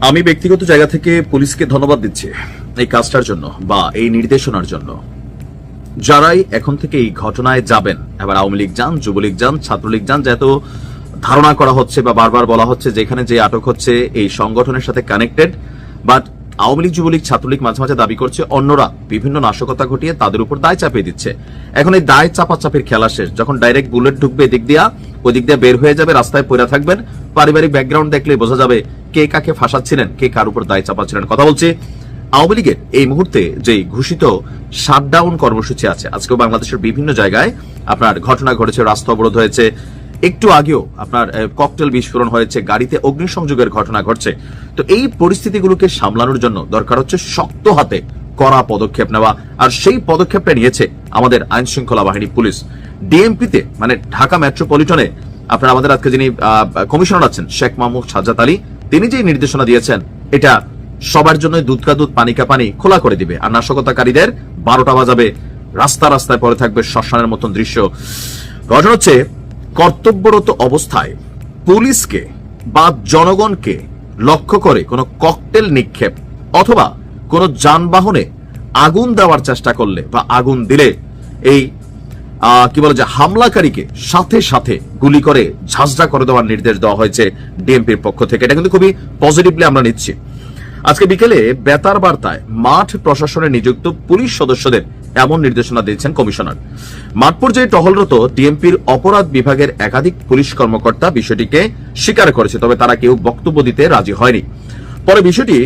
আমি ব্যক্তিগত জায়গা থেকে পুলিশকে ধন্যবাদ দিচ্ছি এই কাজটার জন্য বা এই নির্দেশনার জন্য। যারাই এখন থেকে এই ঘটনায় যাবেন, এবার আওয়ামী লীগ যান, যুবলীগ যান, ছাত্রলীগ যান যেহেতু ধারণা করা হচ্ছে বা বারবার বলা হচ্ছে যেখানে যে আটক হচ্ছে এই সংগঠনের সাথে কানেক্টেড বাট আওয়ামী লীগ যুবলীগ ছাত্রলীগ মাঝে মাঝে দাবি করছে অন্যরা বিভিন্ন নাশকতা ঘটিয়ে তাদের উপর দায় চাপিয়ে দিচ্ছে। এখন এই দায় চাপাচাপির খেলা শেষ। যখন ডাইরেক্ট বুলেট ঢুকবে এদিক দিয়া ওই দিক দিয়ে বের হয়ে যাবে, রাস্তায় পড়ে থাকবেন। পারিবারিক ব্যাকগ্রাউন্ড দেখলে বোঝা যাবে কে কাকে ফাঁসাচ্ছিলেন, কে কার উপর দায় চাপাচ্ছিলেন। কথা বলছি, আওয়ামী লীগের এই মুহূর্তে যে ঘোষিত শাটডাউন কর্মসূচি আছে আজকে বাংলাদেশের বিভিন্ন জায়গায় আপনার ঘটনা ঘটেছে, রাস্তা অবরোধ হয়েছে একটু আগেও আপনার ককটেল বিস্ফোরণ হয়েছে, গাড়িতে অগ্নিসংযোগের ঘটনা ঘটছে। তো এই পরিস্থিতিগুলোকে সামলানোর জন্য দরকার হচ্ছে শক্ত হাতে কড়া পদক্ষেপ নেওয়া, আর সেই পদক্ষেপটা নিয়েছে আমাদের আইন শৃঙ্খলা বাহিনী পুলিশ। ডিএমপিতে মানে ঢাকা মেট্রোপলিটনে, আপনার আমাদের আজকে যিনি কমিশনার আছেন, শেখ মাহমুদ সাজ্জাদ আলী, তিনি যে নির্দেশনা দিয়েছেন, এটা সবার জন্য দুধ কা দুধ, পানি কা পানি খোলা করে দিবে। আর নাশকতাকারীদের বারোটা বাজাবে, রাস্তা রাস্তায় পড়ে থাকবে শ্মশানের মতন দৃশ্য। ঘটনা হচ্ছে কর্তব্যরত অবস্থায় পুলিশকে বা জনগণকে লক্ষ্য করে কোনো ককটেল নিক্ষেপ অথবা কোনো যানবাহনে আগুন দেওয়ার চেষ্টা করলে বা আগুন দিলে এই কি বলে যে হামলাকারীকে সাথে সাথে গুলি করে, ঝাঁঝরা করে দেওয়ার নির্দেশ দেওয়া হয়েছে ডিএমপির পক্ষ থেকে। এটা কিন্তু খুবই পজিটিভলি আমরা নিচ্ছি। আজকে বিকেলে বেতার বার্তায় মাঠ প্রশাসনে নিযুক্ত পুলিশ সদস্যদের এমন নির্দেশনা দিয়েছেন কমিশনার। মাঠ পর্যায়ে টহলরত ডিএমপির অপরাধ বিভাগের একাধিক পুলিশ কর্মকর্তা বিষয়টিকে স্বীকার করেছে, তবে তারা কেউ বক্তব্য দিতে রাজি হয়নি। পরে বিষয়টি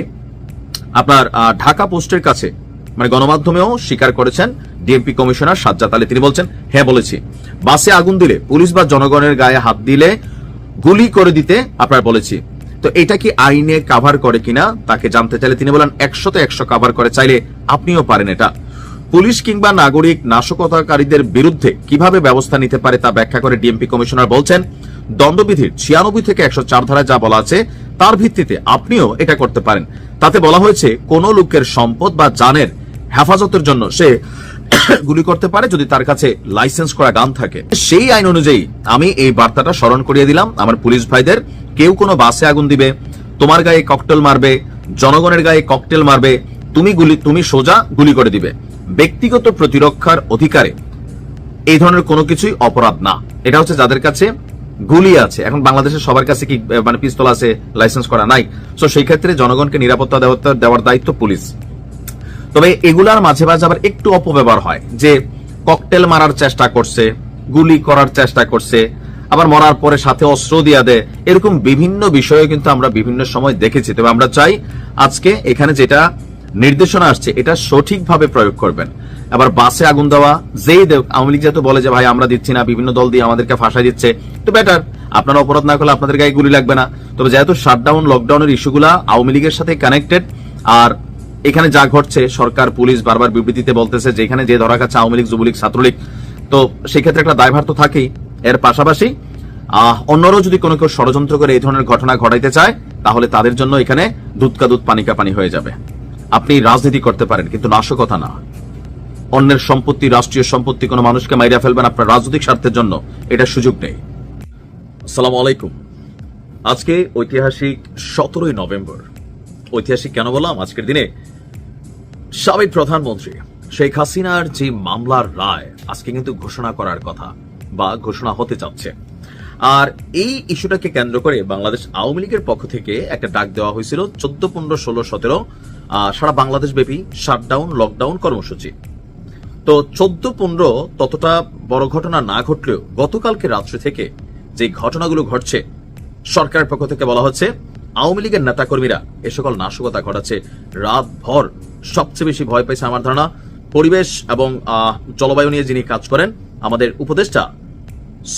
আপনার ঢাকা পোস্টের কাছে মানে গণমাধ্যমেও স্বীকার করেছেন ডিএমপি কমিশনার সাজ্জাদ আলী। তিনি বলছেন হ্যাঁ বলেছি। বাসে আগুন দিলে, পুলিশ বা জনগণের গায়ে হাত দিলে গুলি করে দিতে আপনার বলেছি। তো এটা কি আইনে কাভার করে কিনা, তাকে জানতে চাইলে তিনি বলেন, একশোতে একশো কাভার করে, চাইলে আপনিও পারেন এটা। পুলিশ কিংবা নাগরিক নাশকতাকারীদের বিরুদ্ধে কীভাবে ব্যবস্থা নিতে পারে তা ব্যাখ্যা করে ডিএমপি কমিশনার বলছেন, দণ্ডবিধির ছিয়ানব্বই থেকে একশো চার ধারায় যা বলা আছে, তার ভিত্তিতে আপনিও এটা করতে পারেন। তাতে বলা হয়েছে, কোন লোকের সম্পদ বা জানের হেফাজতের জন্য সে গুলি করতে পারে যদি তার কাছে লাইসেন্স করা গান থাকে। সেই আইন অনুযায়ী আমি এই বার্তাটা স্মরণ করিয়ে দিলাম। আমার পুলিশ ভাইদের, কেউ কোনো বাসে আগুন দিবে, তোমার গায়ে ককটেল মারবে, জনগণের গায়ে ককটেল মারবে, তুমি গুলি, তুমি সোজা গুলি করে দিবে। ব্যক্তিগত প্রতিরক্ষার অধিকারে এই ধরনের কোনো কিছুই অপরাধ না। এটা হচ্ছে যাদের কাছে গুলি আছে। এখন বাংলাদেশের সবার কাছে কি মানে পিস্তল আছে, লাইসেন্স করা নাই। তো সেই ক্ষেত্রে জনগণকে নিরাপত্তা দেওয়ার- দায়িত্ব পুলিশ। তবে এগুলার মাঝে মাঝে আবার একটু অপব্যবহার হয় যে ককটেল মারার চেষ্টা করছে, গুলি করার চেষ্টা করছে, আবার মরার পরে সাথে অস্ত্র দিয়া দেয়। এরকম বিভিন্ন বিষয়ে কিন্তু আমরা বিভিন্ন সময় দেখেছি। তবে আমরা চাই আজকে এখানে যেটা নির্দেশনা আসছে, এটা সঠিকভাবে প্রয়োগ করবেন। আবার বাসে আগুন দেওয়া, যেই দেখ আওয়ামী লীগ যেহেতু বলে যে, ভাই, আমরা দিচ্ছি না, বিভিন্ন দল দিয়ে আমাদেরকে ফাঁসা দিচ্ছে, তো বেটার আপনারা অপরাধ না করলে আপনাদের গায়ে গুলি লাগবে না। তবে যেহেতু শাটডাউন লকডাউনের ইস্যুগুলা আওয়ামী লীগের সাথে কানেক্টেড আর এখানে যা ঘটছে, সরকার, পুলিশ বারবার বিবৃতিতে বলতেছে যে, এখানে যে ধরা গেছে আওয়ামী লীগ, যুবলীগ, ছাত্রলীগ, তো সেক্ষেত্রে একটা দায়ভার তো থাকেই। এর পাশাপাশি অন্যরাও যদি কোনো কেউ ষড়যন্ত্র করে এই ধরনের ঘটনা ঘটাইতে চায়, তাহলে তাদের জন্য এখানে দুধকা দুধ পানিকা পানি হয়ে যাবে। আপনি রাজনীতি করতে পারেন, কিন্তু নাশকতা না। অন্যের সম্পত্তি, রাষ্ট্রীয় সম্পত্তি কোনো মানুষকে মাইরা ফেলবেন আপনার রাজনৈতিক স্বার্থের জন্য, এটা সুযোগ নেই। আসসালামু আলাইকুম। আজকে ঐতিহাসিক সতেরোই নভেম্বর। ঐতিহাসিক কেন বললাম? আজকের দিনে সাবেক প্রধানমন্ত্রী শেখ হাসিনার যে মামলার রায়, আজকে কিন্তু ঘোষণা করার কথা বা ঘোষণা হতে যাচ্ছে আর এই ইস্যুটাকে কেন্দ্র করে বাংলাদেশ আওয়ামী লীগের পক্ষ থেকে একটা ডাক দেওয়া হয়েছিল, চোদ্দ, পনেরো, ষোলো, সতেরো সারা বাংলাদেশ ব্যাপী শাটডাউন, লকডাউন কর্মসূচি। তো চোদ্দ পনেরো ততটা বড় ঘটনা না ঘটলেও গতকালকে রাত্রে থেকে যে ঘটনাগুলো ঘটছে, সরকারের পক্ষ থেকে বলা হচ্ছে, আওয়ামী লীগের নেতাকর্মীরা এ সকল নাশকতা ঘটাচ্ছে। রাত ভর সবচেয়ে বেশি ভয় পাইছে আমার ধারণা পরিবেশ এবং জলবায়ু নিয়ে যিনি কাজ করেন, আমাদের উপদেষ্টা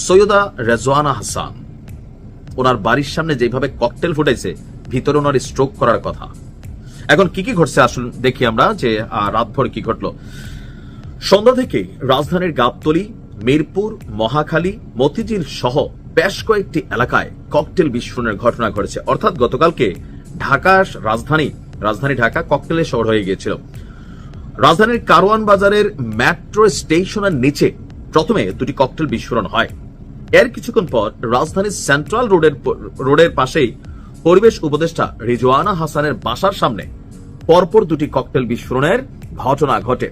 সৈয়দা রেজওয়ানা হাসান। ওনার বাড়ির সামনে যেভাবে ককটেল ফুটাইছে ভিতরে ওনার স্ট্রোক করার কথা। এখন কি কি ঘটছে আসুন দেখি আমরা যে রাতভর কি ঘটলো। সন্ধ্যা থেকে রাজধানীর গাবতলী, মিরপুর, মহাখালী, মতিঝিল সহ বেশ কয়েকটি এলাকায় ককটেল বিস্ফোরণের ঘটনা ঘটেছে। অর্থাৎ গতকালকে ঢাকা রাজধানী রাজধানী ঢাকা ককটেলের শহর হয়ে গিয়েছিল। রাজধানীর কারওয়ান বাজারের মেট্রো স্টেশনের নিচে প্রথমে দুটি ককটেল বিস্ফোরণ হয়। এর কিছুক্ষণ পর রাজধানীর সেন্ট্রাল রোডের রোডের পাশেই পরিবেশ উপদেষ্টা রিজওয়ানা হাসানের বাসার সামনে পরপর দুটি ককটেল বিস্ফোরণের ঘটনা ঘটে।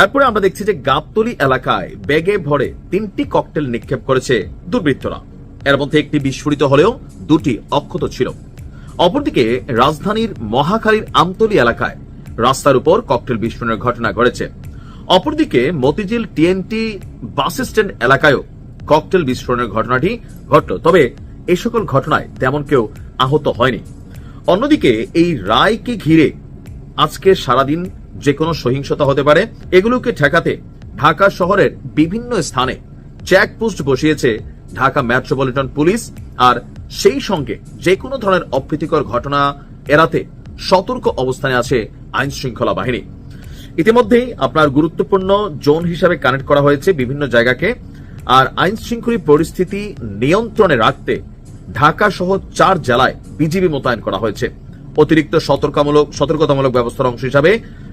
এরপরে আমরা দেখছি যে গাবতলি এলাকায় ব্যাগে ভরে তিনটি ককটেল নিক্ষেপ করেছে দুর্বৃত্তরা। এর মধ্যে একটি বিস্ফোরিত হলেও দুটি অক্ষত ছিল। অপরদিকে রাজধানীর মহাখালীর আমতলী এলাকায় রাস্তার উপর ককটেল বিস্ফোরণের ঘটনা ঘটেছে। অপরদিকে মতিঝিল টিএনটি বাস স্ট্যান্ড এলাকায়ও ককটেল বিস্ফোরণের ঘটনাটি ঘটল। তবে এই সকল ঘটনায় তেমন কেউ আহত হয়নি। অন্যদিকে, এই রায়কে ঘিরে আজকে সারাদিন যে কোনো সহিংসতা হতে পারে। এগুলোকে ঠেকাতে ঢাকা শহরের বিভিন্ন স্থানে চেকপোস্ট বসিয়েছে ঢাকা মেট্রোপলিটন পুলিশ। আর সেই সঙ্গে যে কোনো ধরনের অপ্রীতিকর ঘটনা এড়াতে সতর্ক অবস্থানে আছে আইন শৃঙ্খলা বাহিনী। ইতিমধ্যেই আপনার গুরুত্বপূর্ণ জোন হিসাবে কানেক্ট করা হয়েছে বিভিন্ন জায়গাকে। আর আইন শৃঙ্খলী পরিস্থিতি নিয়ন্ত্রণে রাখতে ঢাকা সহ চার জেলায় বিজিবি মোতায়েন করা হয়েছে। অতিরিক্ত সতর্কতামূলক সতর্কতামূলক ব্যবস্থার অংশ হিসাবে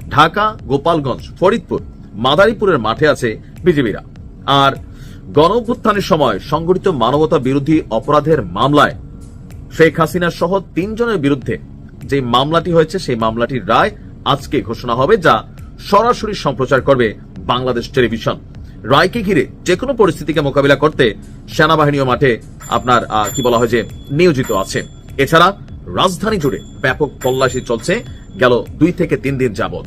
ঢাকা, গোপালগঞ্জ, ফরিদপুর, মাদারীপুরের মাঠে আছে বিজিবিরা। আর গণ অভ্যুত্থানের সময় সংগঠিত মানবতা বিরোধী অপরাধের মামলায় শেখ হাসিনা সহ তিনজনের বিরুদ্ধে যে মামলাটি হয়েছে, সেই মামলাটির রায় আজকে ঘোষণা হবে, যা সরাসরি সম্প্রচার করবে বাংলাদেশ টেলিভিশন। রায়কে ঘিরে যে কোনো পরিস্থিতিকে মোকাবিলা করতে সেনাবাহিনীও মাঠে আপনার কি বলা হয় যে, নিয়োজিত আছে। এছাড়া রাজধানী জুড়ে ব্যাপক তল্লাশি চলছে গেল দুই থেকে তিন দিন যাবত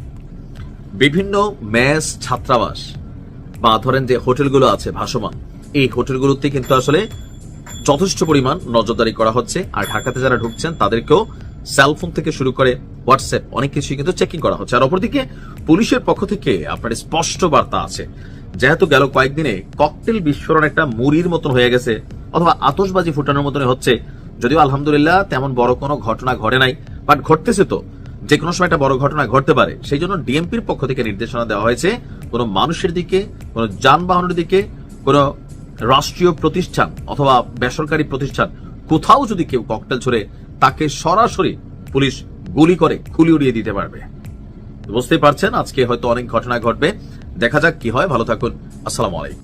বিভিন্ন মেস ছাত্রাবাস, বা ধরেন যে হোটেলগুলো আছে ভাসমান, এই হোটেলগুলোতে কিন্তু আসলে যথেষ্ট পরিমাণ নজরদারি করা হচ্ছে, আর ঢাকাতে যারা ঢুকছেন তাদেরকেও সেলফোন থেকে শুরু করে হোয়াটসঅ্যাপ অনেক কিছুই কিন্তু চেকিং করা হচ্ছে। আর অপরদিকে পুলিশের পক্ষ থেকে আপনার স্পষ্ট বার্তা আছে, যেহেতু গেল কয়েকদিনে ককটেল বিস্ফোরণ একটা মুড়ির মতন হয়ে গেছে অথবা আতশবাজি ফুটানোর মতন হচ্ছে। যদিও আলহামদুলিল্লাহ তেমন বড় কোনো ঘটনা ঘটে নাই বাট ঘটতেছে তো। যে কোনো সময় একটা বড় ঘটনা ঘটতে পারে। সেই জন্য ডিএমপির পক্ষ থেকে নির্দেশনা দেওয়া হয়েছে, কোনো মানুষের দিকে, কোনো যানবাহনের দিকে, কোনো রাষ্ট্রীয় প্রতিষ্ঠান অথবা বেসরকারি প্রতিষ্ঠান, কোথাও যদি কেউ ককটেল ছড়ে, তাকে সরাসরি পুলিশ গুলি করে খুলি উড়িয়ে দিতে পারবে। বুঝতেই পারছেন, আজকে হয়তো অনেক ঘটনা ঘটবে। দেখা যাক কি হয়। ভালো থাকুন। আসসালামু আলাইকুম।